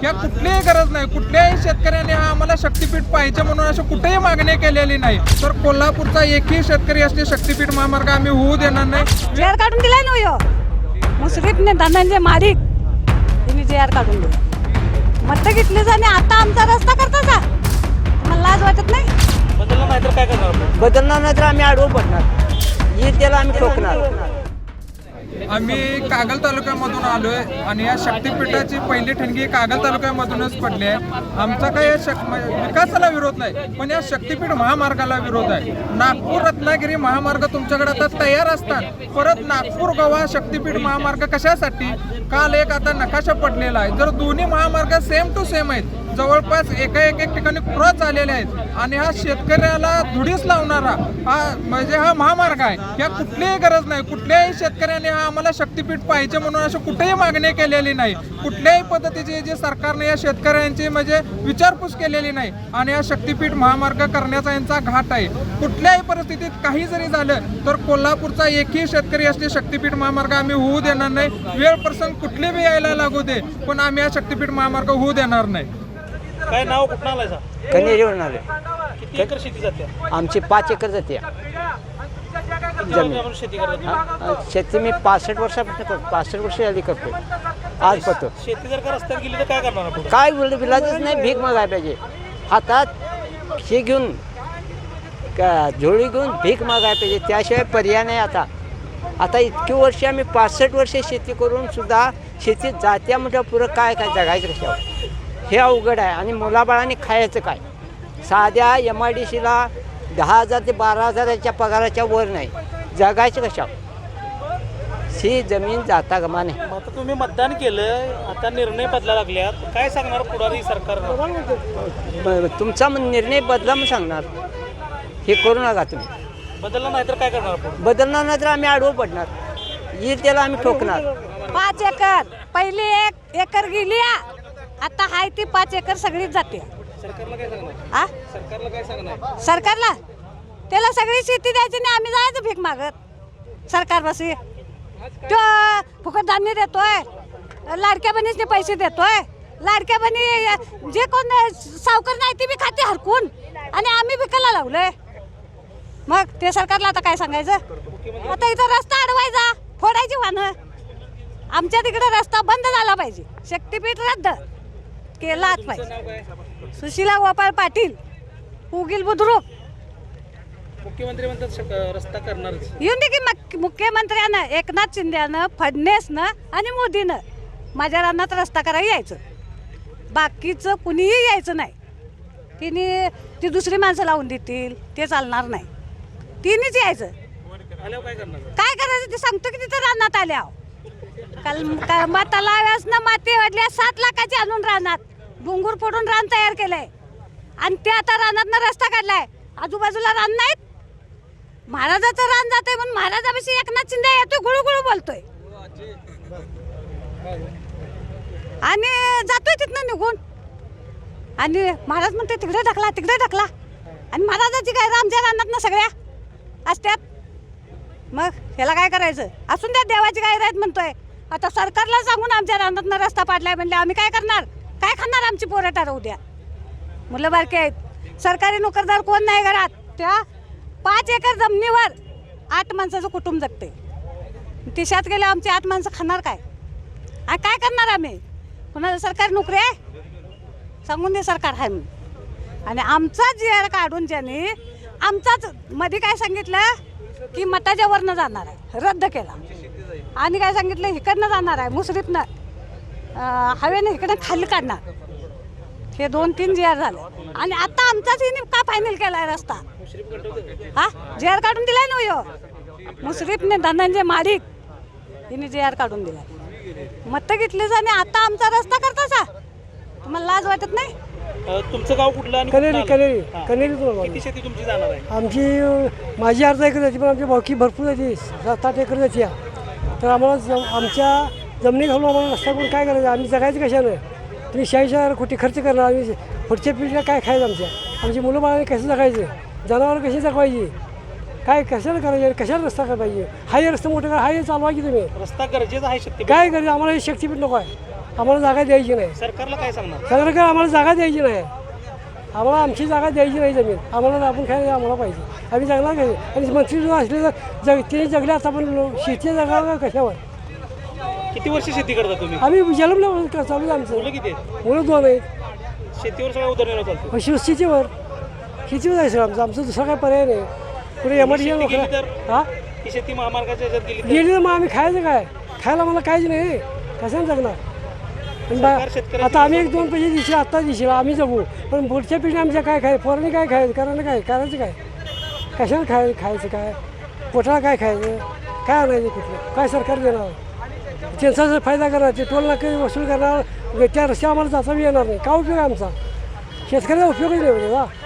किंवा कुठलीही गरज नाही. कुठल्याही शेतकऱ्याने हा आम्हाला शक्तीपीठ पाहिजे म्हणून अशी कुठेही मागणी केलेली नाही. तर कोल्हापूरचा एकही शेतकरी असले शक्तीपीठ महामार्ग आम्ही होऊ देणार नाही. जे आर काढून दिलाय ना यो. मुश्रीफने धनंजय माडिक तिने जे आर काढून दिलं मत घेतलीच आणि आता आमचा रस्ता करता का तुम्हाला लाज वाटत नाही? बदललं नाही तर काय करणार? बदलणार नाही तर आम्ही आडवं पडणार. येईल त्याला आम्ही ठोकणार. आम्ही कागल तालुक्यामधून आलो आहे आणि या शक्तीपीठाची पहिली ठणगी कागल तालुक्यामधूनच पडली आहे. आमचा काही या शक म्हणजे विकासाला विरोध नाही पण या शक्तीपीठ महामार्गाला विरोध आहे. नागपूर रत्नागिरी महामार्ग तुमच्याकडे आता तयार असतात. परत नागपूर गोवा शक्तीपीठ महामार्ग कशासाठी? काल एक आता नकाशा पडलेला आहे. जर दोन्ही महामार्ग सेम टू सेम आहेत जवळपास एका एक एक ठिकाणी क्रॉस आलेले आहेत आणि हा शेतकऱ्याला धुडीस लावणारा हा म्हणजे हा महामार्ग आहे या कुठलीही गरज नाही. कुठल्याही शेतकऱ्याने हा आम्हाला शक्तीपीठ पाहिजे म्हणून अशी कुठेही मागणी केलेली नाही. कुठल्याही पद्धतीची जे सरकारने या शेतकऱ्यांची म्हणजे विचारपूस केलेली नाही आणि हा शक्तीपीठ महामार्ग करण्याचा यांचा घाट आहे. कुठल्याही परिस्थितीत काही जरी झालं तर कोल्हापूरचा एकही शेतकरी असले शक्तीपीठ महामार्ग आम्ही होऊ देणार नाही. वेळ प्रसंग कुठली बी यायला लागू दे पण आम्ही हा शक्तीपीठ महामार्ग होऊ देणार नाही. काय नाव कुठं आलाय. किती एकर शेती जाते? आमची पाच एकर जाते. आपण शेती करतो मी पासष्ट वर्षापासून करतो पासष्ट वर्ष आधी करतो आज पतो शेती जर का रस्त्यात गेली तर काय करणार आपण? काय बोललं बिलाजच नाही भीक मागायला पाहिजे. हातात हे घेऊन का झोळी घेऊन भीक मागायला पाहिजे. त्याशिवाय पर्याय नाही आता. आता इतकी वर्ष आम्ही पासष्ट वर्षे शेती करून सुद्धा शेतीत जात्या म्हटलं पुरं काय काय जगायचं कशावर? हे अवघड आहे. आणि मुलाबाळांनी खायचं काय? साध्या एम आय डी सीला दहा हजार ते बारा हजाराच्या पगाराच्या वर नाही. जगायचं कशावर? ही जमीन जाता गमा नाही. मग आता तुम्ही मतदान केलं आता निर्णय बदला लागल्यात. काय सांगणार पुढारी सरकार ब- तुमचा म- निर्णय बदला म्हणून सांगणार. हे करू नका तुम्ही. बदललं नाही तर काय करणार आपण? बदलणार नाही तर आम्ही आडवं पडणार. येईल त्याला आम्ही ठोकणार. पाच एकर. पहिली एक एकर गेली आ. आता हाय ती पाच एकर सगळीच जाते. सरकारला काय सांगणार? आ? सरकारला काय सांगणार? सरकारला? त्याला सगळी शेती द्यायची नाही आम्ही जायचं भीक मागत सरकार बसी तो फुकट धान्य देतोय लाडक्या बहिणीसने पैसे देतोय. लाडक्या बहिणी जे कोण सावकार नाही ते बी खाते हरकून. आणि आम्ही विकायला लावलंय. मग ते सरकारला आता काय सांगायचं? आता इथं रस्ता अडवायचा फोडायची वाहनं. आमच्या तिकडे रस्ता बंद झाला पाहिजे. शक्तीपीठ रद्द. केलाच पाहिजे. सुशीला गोपाळ पाटील उगील बुद्रुक. मुख्यमंत्री म्हणतात शक- रस्ता करणारच. येऊन दे की मुख्यमंत्र्यानं एकनाथ शिंदेनं फडणवीसनं आणि मोदीनं माझ्या रानात रस्ता करायला यायचं. बाकीचं कुणीही यायचं नाही. तिने ती दुसरी माणसं लावून देतील ते चालणार नाही. तिनेच यायचं. आल्यावर काय करणार? काय करायचं ते सांगतो की तिथं रानात आल्या काल का- माता लाव्यास ना माती वाढल्या सात लाखाची आणून रानात. डोंगर फोडून रान तयार केलंय. आणि ते आता रानात रस्ता काढलाय. आजूबाजूला रान नाहीत. महाराजाचं रान जातंय म्हणून महाराजापाशी एकनाथ शिंदे येतोय गुळूगुळू बोलतोय. आणि जातोय तिथनं निघून. आणि महाराज म्हणते तिकडे ढकला तिकडे ढकला. आणि महाराजाची काय रामच्या रानात ना सगळ्या असत्यात. मग ह्याला काय करायचं? असून द्या देवाची काय राहत म्हणतोय. आता सरकारला सांगून आमच्या रानातनं रस्ता पाडलाय म्हणले आम्ही काय करणार? काय खाणार आमची पोरं? ठरवू द्या. मुलं बारके आहेत. सरकारी नोकरदार कोण नाही घरात? त्या पाच एकर जमिनीवर आठ माणसाचं कुटुंब जगते तिशात गेले आमची आठ माणसं खाणार काय? आणि काय करणार आम्ही? कुणाला सरकारी नोकरी आहे? सांगून दे सरकार आहे म्हणून. आणि आमचा जी काढून ज्याने आमचाच मध्ये काय सांगितलं? की मताच्या वरनं जाणार आहे. रद्द केला. आणि काय सांगितलं? इकडनं जाणार आहे. मुसरीतनं हवेनं इकडनं खाली काढणार. हे दोन तीन जी झालं झाले. आणि आता आमचाच हिने का फायनल केलाय रस्ता. हा? जी आर काढून दिलाय ना यो? मुश्रीफने धनंजय माडिक हिने जी आर काढून दिलाय. मत घेतलीच आणि आता आमचा रस्ता करताचा तुम्हाला लाज वाटत नाही? तुमचं गाव कुठलं कनेरी? कनेरी हा. कनेरी किती शेती तुमची जाणार आहे? आमची माझी अर्धा एकर जाते पण आमची बाकी भरपूर जाते. सात आठ एकर जाते तर आम्हाला जम आमच्या जमिनी घालून आम्हाला रस्ता करून काय करायचं? आम्ही जगायचं कशानं? तुम्ही शहाऐंशी हजार कोटी खर्च करणार. आम्ही पुढच्या पिढीला काय खायचं आमच्या? आमची मुलं बाळाने कसं जगायचं जनावरं कशी जगवायची? काय कशाला करायचं? कशाला रस्ता करायला पाहिजे? हाय रस्ता मोठं करा हाय चालवायची तुम्ही? रस्ता गरजेचा आहे शक्ती काय करायचं आम्हाला हे शक्तीपीठ नको आहे. आम्हाला जागा द्यायची नाही. सरकारला काय सांगणार? सरकार आम्हाला जागा द्यायची नाही. आम्हाला आमची जागा द्यायची नाही जमीन. आम्हाला आपण काय आम्हाला पाहिजे. आम्ही जगणार काय आणि मंत्री जो असले तर जग ते जगले आता पण शेती जगावं कशावर? किती वर्ष शेती करता तुम्ही? आम्ही जन्मलं का चालू आहे आमचं. मुलं किती आहेत? मुलं दोन आहेत. शेतीवर सगळा उदरनिर्वाह चालतो. मग शिव- शेतीवर? शेतीवर जायचं आमचं. आमचं दुसरा काय पर्याय नाही. पुढे एमआरजी शेती केली नोकऱ्या? हा? ही शेती महामार्गाच्या ह्याच्यात गेली तर गेली तर मग आम्ही खायचं काय? खायला मला काहीच नाही. कशाने जगणार? आणि बा- सरकार शेतकऱ्याची आता आम्ही एक दोन पैसे दिसे आत्ता दिसे आम्ही जगू. पण पुढच्या पिढी आमच्या काय खाय पोरांनी काय खायचं? करायला काय? करायचं काय? कशाने खाय खायचं काय? पोटाला काय खायचं? काय आणायचं कुठलं? काय सरकार देणार? त्यांचा जर फायदा करणार ते टोल नाके वसूल करणार त्या रस्त्या आम्हाला जाता येणार नाही. काय उपयोग आहे आमचा? शेतकऱ्याचा उपयोगही नाही होते